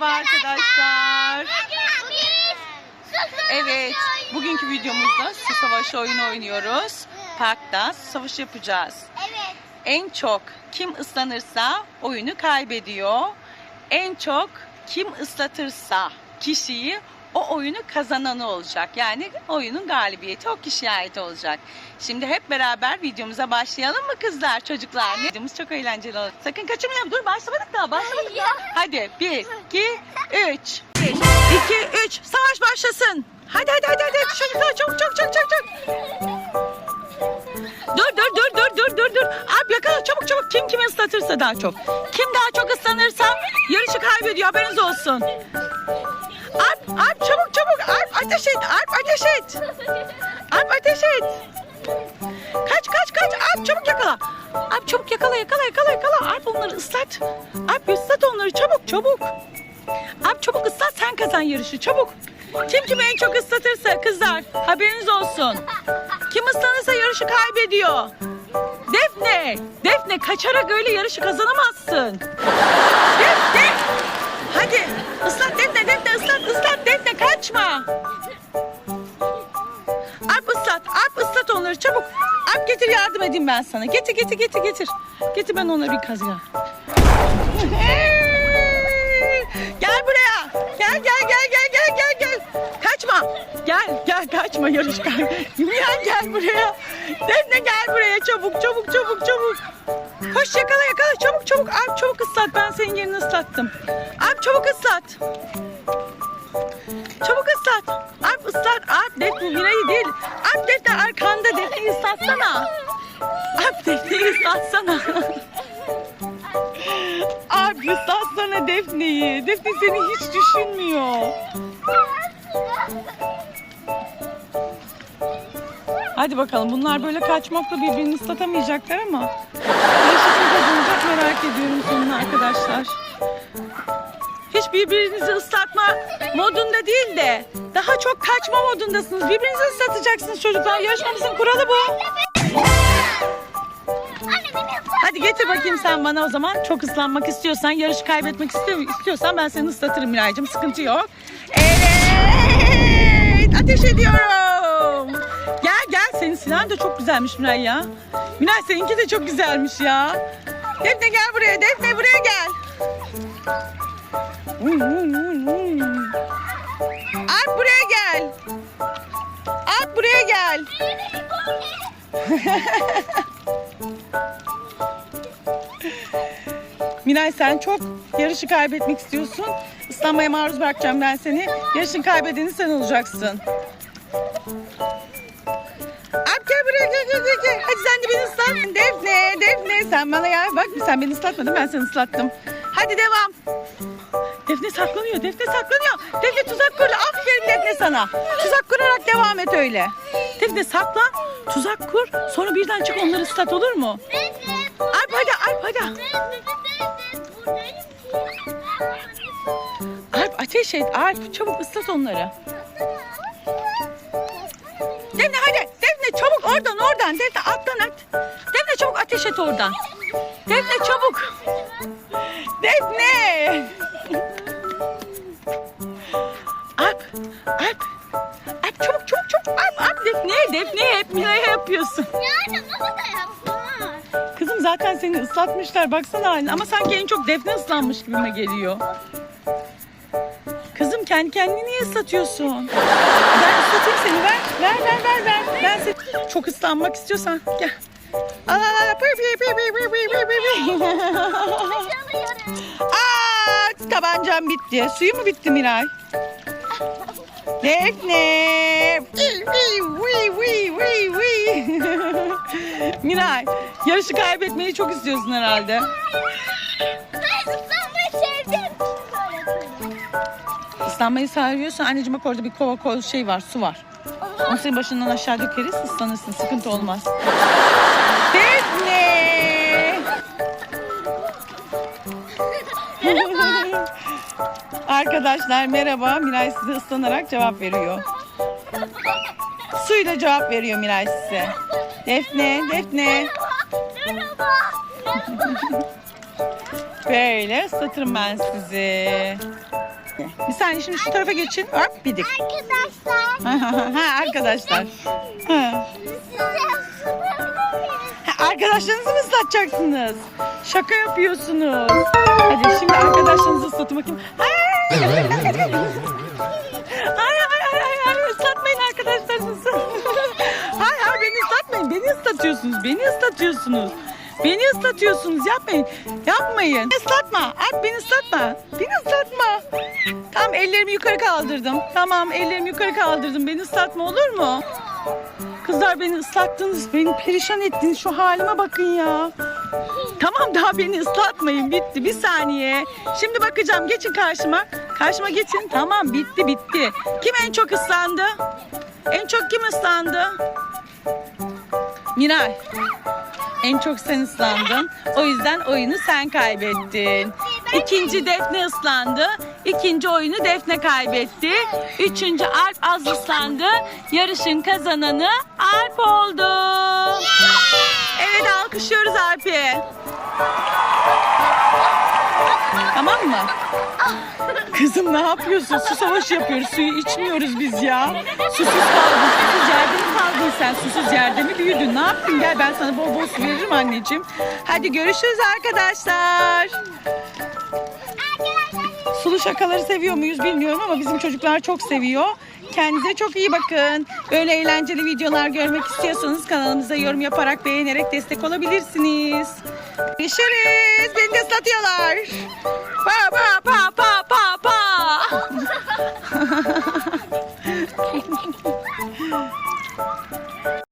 Merhaba arkadaşlar. Evet, bugünkü videomuzda su savaşı oyunu oynuyoruz. Parkta su savaşı yapacağız. Evet. En çok kim ıslanırsa oyunu kaybediyor. En çok kim ıslatırsa kişiyi o oyunu kazananı olacak. Yani oyunun galibiyeti o kişiye ait olacak. Şimdi hep beraber videomuza başlayalım mı kızlar, çocuklar? Videomuz çok eğlenceli olacak. Sakın kaçırmayalım. Dur başlamadık daha, başlamadık daha. Hadi bir, iki, üç. Bir, iki, üç. Savaş başlasın. Hadi hadi hadi hadi çocuklar çok çok çok çok çok. Dur dur dur dur dur dur dur. Alp yakala çabuk çabuk. Kim kimi ıslatırsa daha çok. Kim daha çok ıslanırsa yarışı kaybediyor haberiniz olsun. Alp Alp çabuk ateş et. Alp ateş et. Alp ateş et. Kaç kaç kaç. Alp çabuk yakala. Alp çabuk yakala yakala yakala yakala. Alp onları ıslat. Alp ıslat onları çabuk çabuk. Alp çabuk ıslat sen kazan yarışı çabuk. Kim kimi en çok ıslatırsa kızlar haberiniz olsun. Kim ıslanırsa yarışı kaybediyor. Defne, Defne kaçarak öyle yarışı kazanamazsın. Defne, hadi ıslat Defne, Defne ıslat, ıslat Defne kaçma. Onları çabuk. Alp getir yardım edeyim ben sana. Getir, getir, getir, getir. Getir ben onları bir kazıya. Gel buraya. Gel gel gel gel gel gel gel. Kaçma. Gel gel kaçma yarış kay. Miran gel buraya. Defne gel buraya çabuk çabuk çabuk çabuk. Koş yakala yakala çabuk çabuk. Alp çabuk ıslat ben senin yerini ıslattım. Alp çabuk ıslat. Islatsana. Alp Defne'yi ıslatsana. Alp ıslatsana Defne'yi. Defne seni hiç düşünmüyor. Hadi bakalım bunlar böyle kaçmakla birbirini ıslatamayacaklar ama kim kazanacak merak ediyorum sonunu arkadaşlar. Hiç birbirinizi ıslatma modunda değil de daha çok kaçma modundasınız. Birbirinizi ıslatacaksınız çocuklar. Yarışmamızın kuralı bu. Hadi getir bakayım sen bana o zaman. Çok ıslanmak istiyorsan, yarışı kaybetmek istiyor- istiyorsan ben seni ıslatırım Miraycığım. Sıkıntı yok. Evet! Ateş ediyorum. Gel gel. Senin silahın da çok güzelmiş Miray ya. Miray seninki de çok güzelmiş ya. Defne gel buraya. Defne buraya gel. Alp buraya gel. Alp buraya gel. Miray sen çok yarışı kaybetmek istiyorsun. Islanmaya maruz bırakacağım ben seni. Yarışın kaybedeni sen olacaksın. Alp gel buraya gel gel gel. gel. Hadi sen de beni ıslat. Defne, Defne sen bana gel. Bak sen beni ıslatmadın ben seni ıslattım. Hadi devam. Defne saklanıyor. Defne saklanıyor. Defne tuzak kurdu. Aferin Defne sana. Tuzak kurarak devam et öyle. Defne saklan. Tuzak kur. Sonra birden çık onları ıslat olur mu? Alp hadi Alp hadi. Alp ateş et. Alp çabuk ıslat onları. Defne hadi. Defne çabuk oradan oradan. Defne atlan at. Defne çabuk ateş et oradan. Defne çabuk. Alp Defne. Defne hep Miray'a yapıyorsun. Yani baba da yapsın. Kızım zaten seni ıslatmışlar baksana haline ama sanki en çok defne ıslanmış gibime geliyor. Kızım kendi kendini niye ıslatıyorsun? Ben ıslatayım seni ver. Ver ver ver ver. Ben seni çok ıslanmak istiyorsan gel. Al. Pır pır pır pır pır pır pır pır. Aa, tabancam bitti. Suyu mu bitti Miray? Defne. Miray, yarışı kaybetmeyi çok istiyorsun herhalde. Islanmayı seviyorsan anneciğim bak orada bir kova kova şey var, su var. Onu senin başından aşağı dökeriz, ıslanırsın. Sıkıntı olmaz. Defne. Arkadaşlar merhaba. Miray size ıslanarak cevap veriyor. Suyla cevap veriyor Miray size. Defne, Defne. Böyle ıslatırım ben sizi. Bir saniye şimdi şu tarafa geçin. Hop bidik. Arkadaşlar ha arkadaşlar. Ha. Ha, Arkadaşlarınızı mı ıslatacaksınız? Şaka yapıyorsunuz. Hadi şimdi arkadaşlarınızı ıslatın bakayım. Ay, ay, ay, ay, ay, ıslatmayın arkadaşlarınızı. Hayır hayır beni ıslatmayın. Beni ıslatıyorsunuz. Beni ıslatıyorsunuz. Beni ıslatıyorsunuz. Yapmayın. Yapmayın. Beni ıslatma. Alp beni ıslatma. Beni ıslatma. Tamam ellerimi yukarı kaldırdım. Tamam ellerimi yukarı kaldırdım. Beni ıslatma olur mu? Kızlar beni ıslattınız. Beni perişan ettiniz. Şu halime bakın ya. Tamam daha beni ıslatmayın. Bitti. Bir saniye. Şimdi bakacağım. Geçin karşıma. Karşıma geçin. Tamam bitti bitti. Kim en çok ıslandı? En çok kim ıslandı? Miray. En çok sen ıslandın. O yüzden oyunu sen kaybettin. İkinci Defne ıslandı. İkinci oyunu Defne kaybetti. Üçüncü Alp az. Yarışın kazananı Alp oldu. Evet alkışlıyoruz Alp'i. Tamam mı? Kızım ne yapıyorsun? Su savaşı yapıyoruz. Suyu içmiyoruz biz ya. Susuz kaldın. Susuz yerde mi kaldın sen? Susuz yerde mi büyüdün? Ne yaptın? Gel ben sana bol bol su veririm anneciğim. Hadi görüşürüz arkadaşlar. Sulu şakaları seviyor muyuz bilmiyorum ama bizim çocuklar çok seviyor. Kendinize çok iyi bakın. Böyle eğlenceli videolar görmek istiyorsanız kanalımıza yorum yaparak beğenerek destek olabilirsiniz. Görüşürüz. Beni de ıslatıyorlar. Pa pa pa pa pa pa.